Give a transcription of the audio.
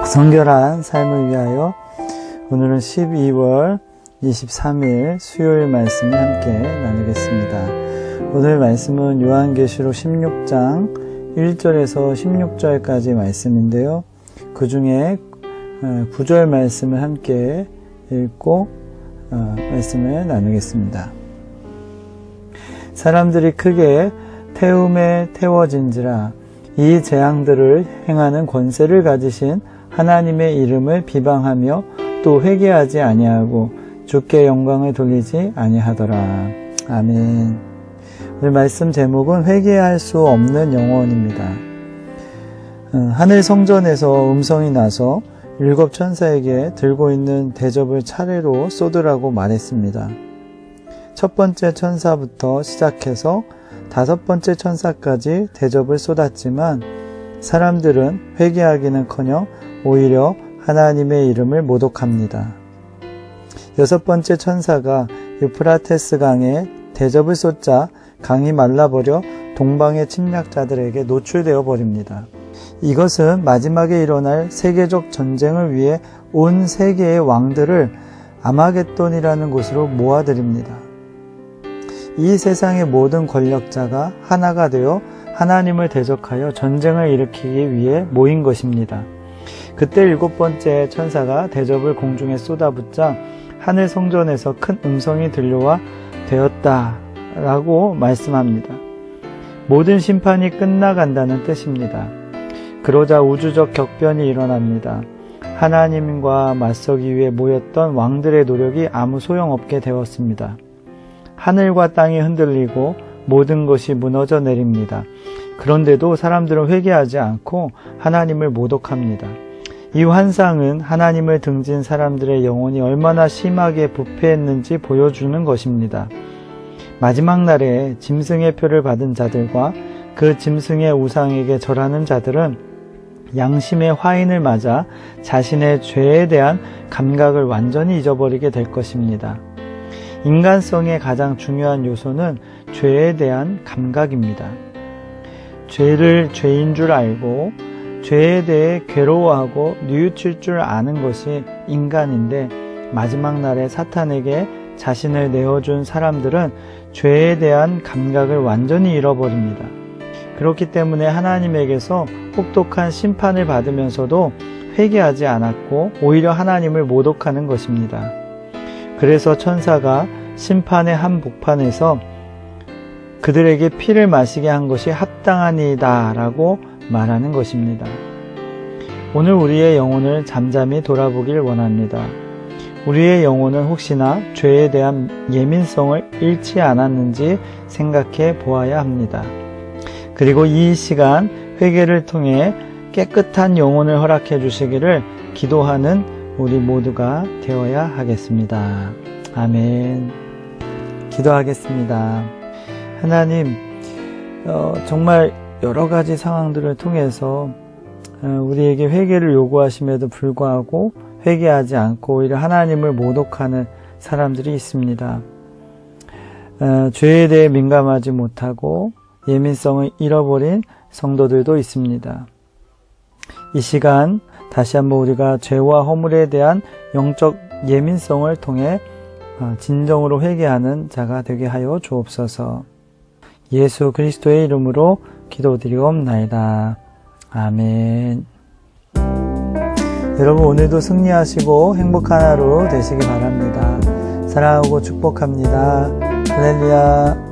성결한 삶을 위하여 오늘은 12월 23일 수요일 말씀을 함께 나누겠습니다. 오늘 말씀은 요한계시록 16장 1절에서 16절까지 말씀인데요. 그 중에 9절 말씀을 함께 읽고 어, 말씀을 나누겠습니다. 사람들이 크게 태움에 태워진지라 이 재앙들을 행하는 권세를 가지신 하나님의 이름을 비방하며 또 회개하지 아니하고 주께 영광을 돌리지 아니하더라. 아멘. 오늘 말씀 제목은 회개할 수 없는 영혼입니다. 어, 하늘 성전에서 음성이 나서 일곱 천사에게 들고 있는 대접을 차례로 쏟으라고 말했습니다. 첫 번째 천사부터 시작해서 다섯 번째 천사까지 대접을 쏟았지만 사람들은 회개하기는커녕 오히려 하나님의 이름을 모독합니다. 여섯 번째 천사가 유프라테스 강에 대접을 쏟자 강이 말라버려 동방의 침략자들에게 노출되어 버립니다. 이것은 마지막에 일어날 세계적 전쟁을 위해 온 세계의 왕들을 아마겟돈이라는 곳으로 모아드립니다. 이 세상의 모든 권력자가 하나가 되어 하나님을 대적하여 전쟁을 일으키기 위해 모인 것입니다. 그때 일곱 번째 천사가 대접을 공중에 쏟아붓자 하늘 성전에서 큰 음성이 들려와 되었다 라고 말씀합니다. 모든 심판이 끝나간다는 뜻입니다. 그러자 우주적 격변이 일어납니다. 하나님과 맞서기 위해 모였던 왕들의 노력이 아무 소용없게 되었습니다. 하늘과 땅이 흔들리고 모든 것이 무너져 내립니다. 그런데도 사람들은 회개하지 않고 하나님을 모독합니다. 이 환상은 하나님을 등진 사람들의 영혼이 얼마나 심하게 부패했는지 보여주는 것입니다. 마지막 날에 짐승의 표를 받은 자들과 그 짐승의 우상에게 절하는 자들은 양심의 화인을 맞아 자신의 죄에 대한 감각을 완전히 잊어버리게 될 것입니다. 인간성의 가장 중요한 요소는 죄에 대한 감각입니다. 죄를 죄인 줄 알고 죄에 대해 괴로워하고 뉘우칠 줄 아는 것이 인간인데 마지막 날에 사탄에게 자신을 내어준 사람들은 죄에 대한 감각을 완전히 잃어버립니다. 그렇기 때문에 하나님에게서 혹독한 심판을 받으면서도 회개하지 않았고 오히려 하나님을 모독하는 것입니다. 그래서 천사가 심판의 한 복판에서 그들에게 피를 마시게 한 것이 합당하니이다 라고 말하는 것입니다. 오늘 우리의 영혼을 잠잠히 돌아보길 원합니다. 우리의 영혼은 혹시나 죄에 대한 예민성을 잃지 않았는지 생각해 보아야 합니다. 그리고 이 시간 회개를 통해 깨끗한 영혼을 허락해 주시기를 기도하는 우리 모두가 되어야 하겠습니다. 아멘. 기도하겠습니다. 하나님, 어, 정말 여러 가지 상황들을 통해서 어, 우리에게 회개를 요구하심에도 불구하고 회개하지 않고 오히려 하나님을 모독하는 사람들이 있습니다. 어, 죄에 대해 민감하지 못하고 예민성을 잃어버린 성도들도 있습니다. 이 시간 다시 한번 우리가 죄와 허물에 대한 영적 예민성을 통해 어, 진정으로 회개하는 자가 되게 하여 주옵소서. 예수 그리스도의 이름으로 기도드리옵나이다. 아멘. 여러분 오늘도 승리하시고 행복한 하루 되시기 바랍니다. 사랑하고 축복합니다. 할렐루야.